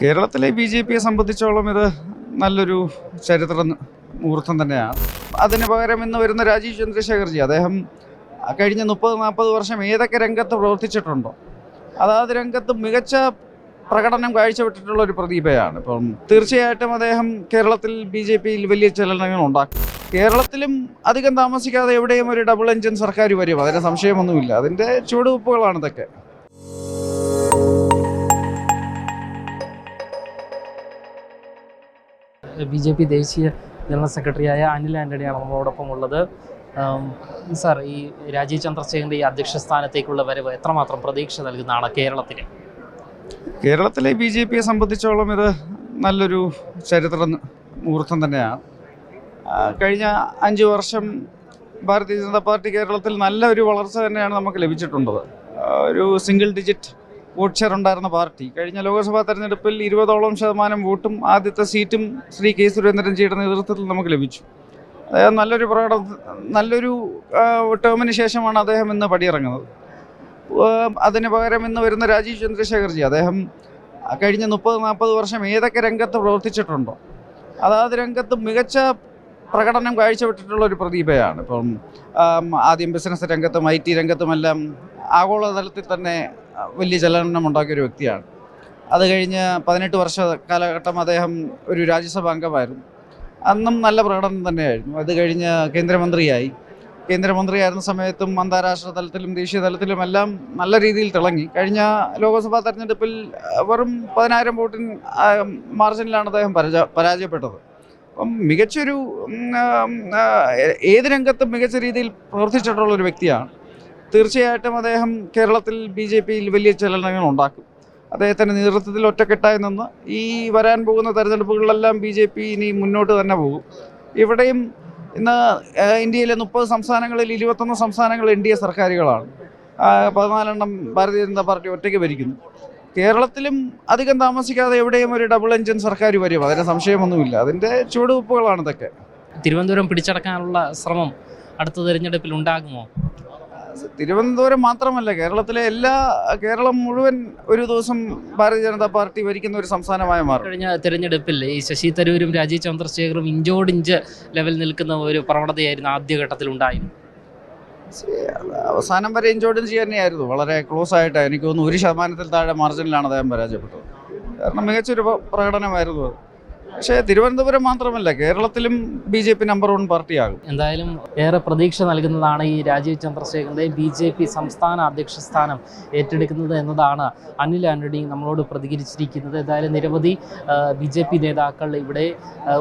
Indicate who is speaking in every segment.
Speaker 1: കേരളത്തിലെ B J പിയെ സംബന്ധിച്ചോളം ഇത് നല്ലൊരു ചരിത്ര മുഹൂർത്തം തന്നെയാണ്. അതിന് പകരം ഇന്ന് വരുന്ന രാജീവ് ചന്ദ്രശേഖർജി അദ്ദേഹം കഴിഞ്ഞ മുപ്പത് നാൽപ്പത് വർഷം ഏതൊക്കെ രംഗത്ത് പ്രവർത്തിച്ചിട്ടുണ്ടോ? അതാത് രംഗത്ത് മികച്ച പ്രകടനം കാഴ്ചവിട്ടിട്ടുള്ള ഒരു പ്രതിഭയാണ് ഇപ്പം തീർച്ചയായിട്ടും അദ്ദേഹം കേരളത്തിൽ ബി ജെ പിയിൽ വലിയ ചലനങ്ങൾ ഉണ്ടാക്കും. കേരളത്തിലും അധികം താമസിക്കാതെ എവിടെയും ഒരു ഡബിൾ എഞ്ചിൻ സർക്കാർ വരും. അതിന് സംശയമൊന്നുമില്ല. അതിന്റെ ചുവടുവെപ്പുകളാണ് ഇതൊക്കെ
Speaker 2: ബി ജെ പി ദേശീയ ജനറൽ സെക്രട്ടറിയായ അനിൽ ആന്റണിയാണ് നമ്മളോടൊപ്പം ഉള്ളത് സാർ ഈ രാജീവ് ചന്ദ്രശേഖരന്റെ ഈ അധ്യക്ഷ സ്ഥാനത്തേക്കുള്ള വരവ് എത്രമാത്രം പ്രതീക്ഷ നൽകുന്നതാണ് കേരളത്തിന്?
Speaker 1: കേരളത്തിലെ ബി ജെ പിയെ സംബന്ധിച്ചോളം ഇത് നല്ലൊരു ചരിത്ര മുഹൂർത്തം തന്നെയാണ്. കഴിഞ്ഞ അഞ്ച് വർഷം ഭാരതീയ ജനതാ പാർട്ടി കേരളത്തിൽ നല്ലൊരു വളർച്ച തന്നെയാണ് നമുക്ക് ലഭിച്ചിട്ടുള്ളത്. ഒരു സിംഗിൾ ഡിജിറ്റ് വോട്ട് ഷെയർ ഉണ്ടായിരുന്ന പാർട്ടി. കഴിഞ്ഞ ലോക്സഭാ തെരഞ്ഞെടുപ്പിൽ ഇരുപതോളം ശതമാനം വോട്ടും ആദ്യത്തെ സീറ്റും ശ്രീ കെ സുരേന്ദ്രൻജിയുടെ നേതൃത്വത്തിൽ നമുക്ക് ലഭിച്ചു. അദ്ദേഹം നല്ലൊരു പ്രകടനം നല്ലൊരു ടേമിന് ശേഷമാണ് അദ്ദേഹം ഇന്ന് പടിയിറങ്ങുന്നത്. അതിന് പകരം ഇന്ന് വരുന്ന രാജീവ് ചന്ദ്രശേഖർജി അദ്ദേഹം കഴിഞ്ഞ മുപ്പത് നാൽപ്പത് വർഷം ഏതൊക്കെ രംഗത്ത് പ്രവർത്തിച്ചിട്ടുണ്ടോ അതാത് രംഗത്ത് മികച്ച പ്രകടനം കാഴ്ചവിട്ടിട്ടുള്ള ഒരു പ്രതിഭയാണ് ഇപ്പം ആദ്യം ബിസിനസ് രംഗത്തും ഐ ടി രംഗത്തുമെല്ലാം ആഗോളതലത്തിൽ തന്നെ വലിയ ചലനം ഉണ്ടാക്കിയ ഒരു വ്യക്തിയാണ്. അത് കഴിഞ്ഞ് പതിനെട്ട് വർഷ കാലഘട്ടം അദ്ദേഹം ഒരു രാജ്യസഭാ അംഗമായിരുന്നു. അന്നും നല്ല പ്രകടനം തന്നെയായിരുന്നു. അത് കഴിഞ്ഞ് കേന്ദ്രമന്ത്രിയായി. കേന്ദ്രമന്ത്രിയായിരുന്ന സമയത്തും അന്താരാഷ്ട്ര തലത്തിലും ദേശീയ തലത്തിലും എല്ലാം നല്ല രീതിയിൽ തിളങ്ങി. കഴിഞ്ഞ ലോക്സഭാ തെരഞ്ഞെടുപ്പിൽ വെറും പതിനായിരം വോട്ടിന് ആ, മാർജിനിലാണ് അദ്ദേഹം പരാജ പരാജയപ്പെട്ടത്. അപ്പം മികച്ചൊരു ഏത് രംഗത്തും മികച്ച രീതിയിൽ പ്രവർത്തിച്ചിട്ടുള്ള ഒരു വ്യക്തിയാണ്. തീർച്ചയായിട്ടും അദ്ദേഹം കേരളത്തിൽ ബി ജെ പിയിൽ വലിയ ചലനങ്ങൾ ഉണ്ടാക്കും. അദ്ദേഹത്തിന്റെ നേതൃത്വത്തിൽ ഒറ്റക്കെട്ടായി നിന്ന് ഈ വരാൻ പോകുന്ന തെരഞ്ഞെടുപ്പുകളിലെല്ലാം ബി ജെ പി ഇനി മുന്നോട്ട് തന്നെ പോകും. ഇവിടെയും ഇന്ന് ഇന്ത്യയിലെ മുപ്പത് സംസ്ഥാനങ്ങളിൽ ഇരുപത്തൊന്ന് സംസ്ഥാനങ്ങൾ എൻ ഡി എ സർക്കാരുകളാണ്. പതിനാലെണ്ണം ഭാരതീയ ജനതാ പാർട്ടി ഒറ്റയ്ക്ക് ഭരിക്കുന്നു. കേരളത്തിലും അധികം താമസിക്കാതെ എവിടെയും ഒരു ഡബിൾ എഞ്ചിൻ സർക്കാർ വരും. അതിന് സംശയമൊന്നുമില്ല. അതിന്റെ ചുവടുവെപ്പുകളാണ് ഇതൊക്കെ.
Speaker 2: തിരുവനന്തപുരം പിടിച്ചടക്കാനുള്ള ശ്രമം അടുത്ത തിരഞ്ഞെടുപ്പിൽ ഉണ്ടാകുമോ?
Speaker 1: തിരുവനന്തപുരം മാത്രമല്ല കേരളത്തിലെ എല്ലാ കേരളം മുഴുവൻ ഒരു ദിവസം ഭാരതീയ ജനതാ പാർട്ടി ഭരിക്കുന്ന ഒരു സംസ്ഥാനമായി മാറും.
Speaker 2: കഴിഞ്ഞ തെരഞ്ഞെടുപ്പിൽ ഈ ശശി തരൂരും രാജീവ് ചന്ദ്രശേഖറും ഇഞ്ചോടിഞ്ച് ലെവൽ നിൽക്കുന്ന ഒരു പ്രവണതയായിരുന്നു ആദ്യഘട്ടത്തിൽ ഉണ്ടായിരുന്നു
Speaker 1: അവസാനം വരെ ഇഞ്ചോടിഞ്ച് തന്നെയായിരുന്നു. വളരെ ക്ലോസ് ആയിട്ട് എനിക്ക് തോന്നുന്നു. ഒരു ശതമാനത്തിൽ താഴെ മാർജിനിലാണ് അദ്ദേഹം പരാജയപ്പെട്ടത്. കാരണം മികച്ചൊരു പ്ര- പ്രകടനമായിരുന്നു അത്. പക്ഷേ തിരുവനന്തപുരം മാത്രമല്ല കേരളത്തിലും B J P number one പാർട്ടിയാകും.
Speaker 2: എന്തായാലും ഏറെ പ്രതീക്ഷ നൽകുന്നതാണ് ഈ രാജീവ് ചന്ദ്രശേഖരന്റെ ബി ജെ പി സംസ്ഥാന അധ്യക്ഷ സ്ഥാനം ഏറ്റെടുക്കുന്നത് എന്നതാണ് അനിൽ ആന്റണി നമ്മളോട് പ്രതികരിച്ചിരിക്കുന്നത്. എന്തായാലും നിരവധി ബി ജെ പി നേതാക്കൾ ഇവിടെ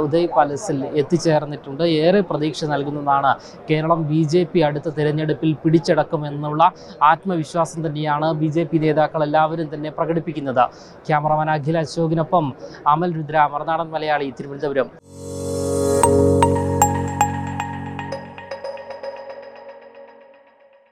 Speaker 2: ഉദയ് പാലസിൽ എത്തിച്ചേർന്നിട്ടുണ്ട്. ഏറെ പ്രതീക്ഷ നൽകുന്നതാണ് കേരളം ബി ജെ പി അടുത്ത തിരഞ്ഞെടുപ്പിൽ പിടിച്ചടക്കുമെന്നുള്ള ആത്മവിശ്വാസം തന്നെയാണ് ബി ജെ പി നേതാക്കൾ എല്ലാവരും തന്നെ പ്രകടിപ്പിക്കുന്നത്. ക്യാമറമാൻ അഖിൽ അശോകിനൊപ്പം അമൽ രുദ്ര മറുനാടൻ മലയാളി തിരുവനന്തപുരം.